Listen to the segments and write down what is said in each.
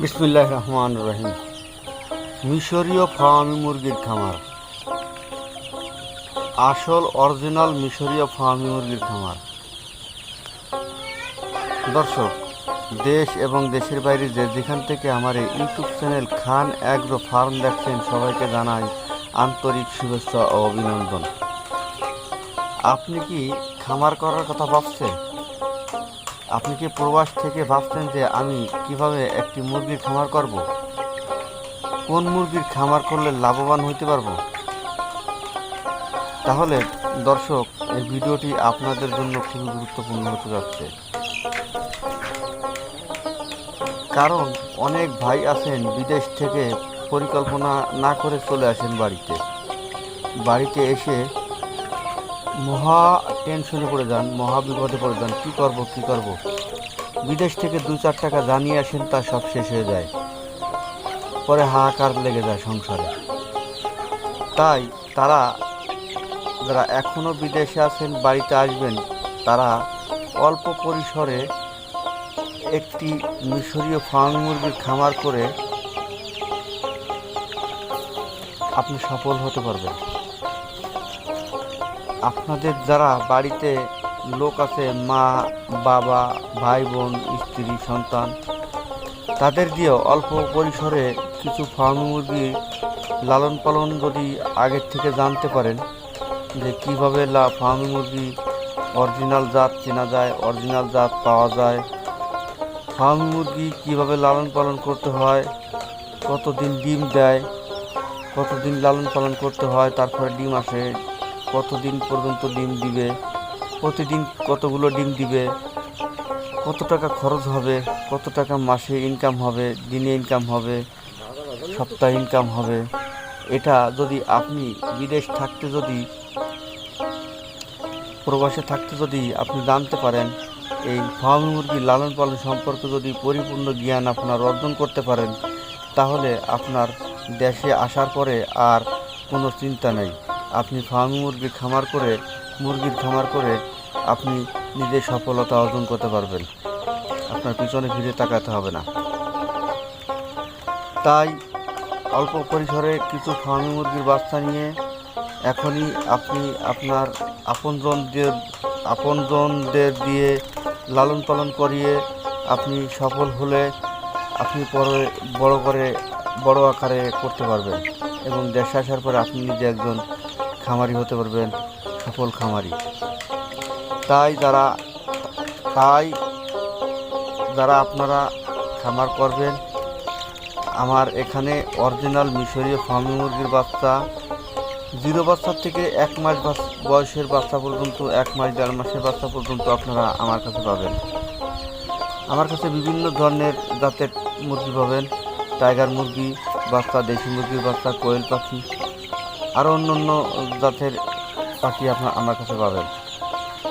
বিসমুল্লাহ রহমান রহিম। মিশরীয় ফার্মি মুরগির খামার। আসল, অরিজিনাল মিশরীয় ফার্মি মুরগির খামার। দর্শক, দেশ এবং দেশের বাইরে যে যেখান থেকে আমার এই YouTube channel Khan agro farm দেখছেন, সবাইকে জানাই আন্তরিক শুভেচ্ছা ও অভিনন্দন। আপনি কি খামার করার কথা ভাবছেন? আপনি কি প্রবাস থেকে ভাবছেন যে আমি কীভাবে একটি মুরগির খামার করব? কোন মুরগির খামার করলে লাভবান হতে পারব? তাহলে দর্শক, এই ভিডিওটি আপনাদের জন্য খুবই গুরুত্বপূর্ণ হতে যাচ্ছে। কারণ অনেক ভাই আছেন বিদেশ থেকে পরিকল্পনা না করে চলে আসেন বাড়িতে। বাড়িতে এসে মহা টেনশনে পড়ে যান, মহা বিপদে পড়ে যান। কী করব কী করব? বিদেশ থেকে দু চার টাকা জানিয়ে আসেন, তা সব শেষ হয়ে যায়। পরে হাহাকার লেগে যায় সংসারে। তাই তারা যারা এখনও বিদেশে আছেন, বাড়িতে আসবেন, তারা অল্প পরিসরে একটি মিশরীয় ফার্ম মুরগির খামার করে আপনি সফল হতে পারবেন। আপনাদের যারা বাড়িতে লোক আছে, মা, বাবা ভাই বোন স্ত্রী, সন্তান, তাদের দিয়ে অল্প পরিসরে কিছু ফার্ম মুরগি লালন পালন যদি আগের থেকে জানতে পারেন যে কীভাবে লা ফার্ম মুরগি অরিজিনাল জাত চেনা যায়, অরিজিনাল জাত পাওয়া যায়, ফার্ম মুরগি কীভাবে লালন পালন করতে হয়, কতদিন ডিম দেয়, কতদিন লালন পালন করতে হয়, তারপরে ডিম আসে কতদিন পর্যন্ত ডিম দিবে? প্রতিদিন কতগুলো ডিম দিবে? কত টাকা খরচ হবে? কত টাকা মাসে ইনকাম হবে? দিনে ইনকাম হবে? সপ্তাহে ইনকাম হবে? এটা যদি আপনি বিদেশ থাকতে যদি, প্রবাসে থাকতে যদি আপনি জানতে পারেন, এই ফার্ম মুরগি লালন পালন সম্পর্কে যদি পরিপূর্ণ জ্ঞান আপনার অর্জন করতে পারেন, তাহলে আপনার দেশে আসার পরে আর কোনো চিন্তা নেই। আপনি ফার্ম মুরগি খামার করে, মুরগির খামার করে আপনি নিজে সফলতা অর্জন করতে পারবেন। আপনার পিছনে ফিরে তাকাতে হবে না। তাই অল্প পরিসরে কিছু ফার্মি মুরগির বাচ্চা নিয়ে এখনই আপনি আপনার আপনজনদের আপনজনদের দিয়ে লালন পালন করিয়ে আপনি সফল হলে আপনি পরে বড় করে, বড় আকারে করতে পারবেন এবং দেশে আসার পরে আপনি নিজে একজন খামারি হতে পারবেন, সফল খামারি। তাই যারা তাই যারা আপনারা খামার করবেন, আমার এখানে অরিজিনাল মিশরীয় ফার্মি মুরগির বাচ্চা, জিরো বাচ্চার থেকে এক মাস বয়সের বাচ্চা পর্যন্ত, এক মাস দেড় মাসের বাচ্চা পর্যন্ত আপনারা আমার কাছে পাবেন। আমার কাছে বিভিন্ন ধরনের জাতের মুরগি পাবেন, টাইগার মুরগি বাচ্চা, দেশি মুরগির বাচ্চা, কোয়েল পাখি আরও অন্য অন্য জাতের পাখি আপনার আমার কাছে পাবেন।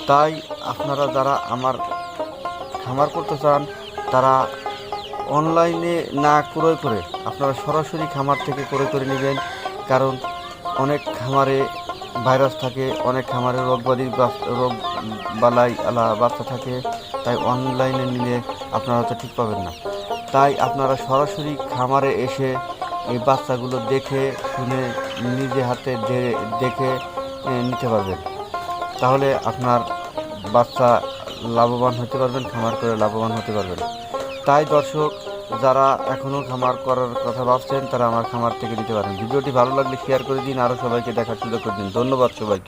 তাই আপনারা যারা আমার খামার করতে চান, তারা অনলাইনে না ক্রয় করে আপনারা সরাসরি খামার থেকে ক্রয় করে নেবেন। কারণ অনেক খামারে ভাইরাস থাকে, অনেক খামারে রোগবাদী রোগ বালাই আলা বাচ্চা থাকে, তাই অনলাইনে নিলে আপনারা হয়তো ঠিক পাবেন না। তাই আপনারা সরাসরি খামারে এসে এই বাচ্চাগুলো দেখে, শুনে নিজে হাতে দেখে নিতে পারবেন। তাহলে আপনার বাচ্চা লাভবান হতে পারবেন, খামার করে লাভবান হতে পারবেন। তাই দর্শক, যারা এখনও খামার করার কথা ভাবছেন, তারা আমার খামার থেকে নিতে পারেন। ভিডিওটি ভালো লাগলে শেয়ার করে দিন আরও সবাইকে দেখার সুযোগ করে দিন। ধন্যবাদ সবাইকে।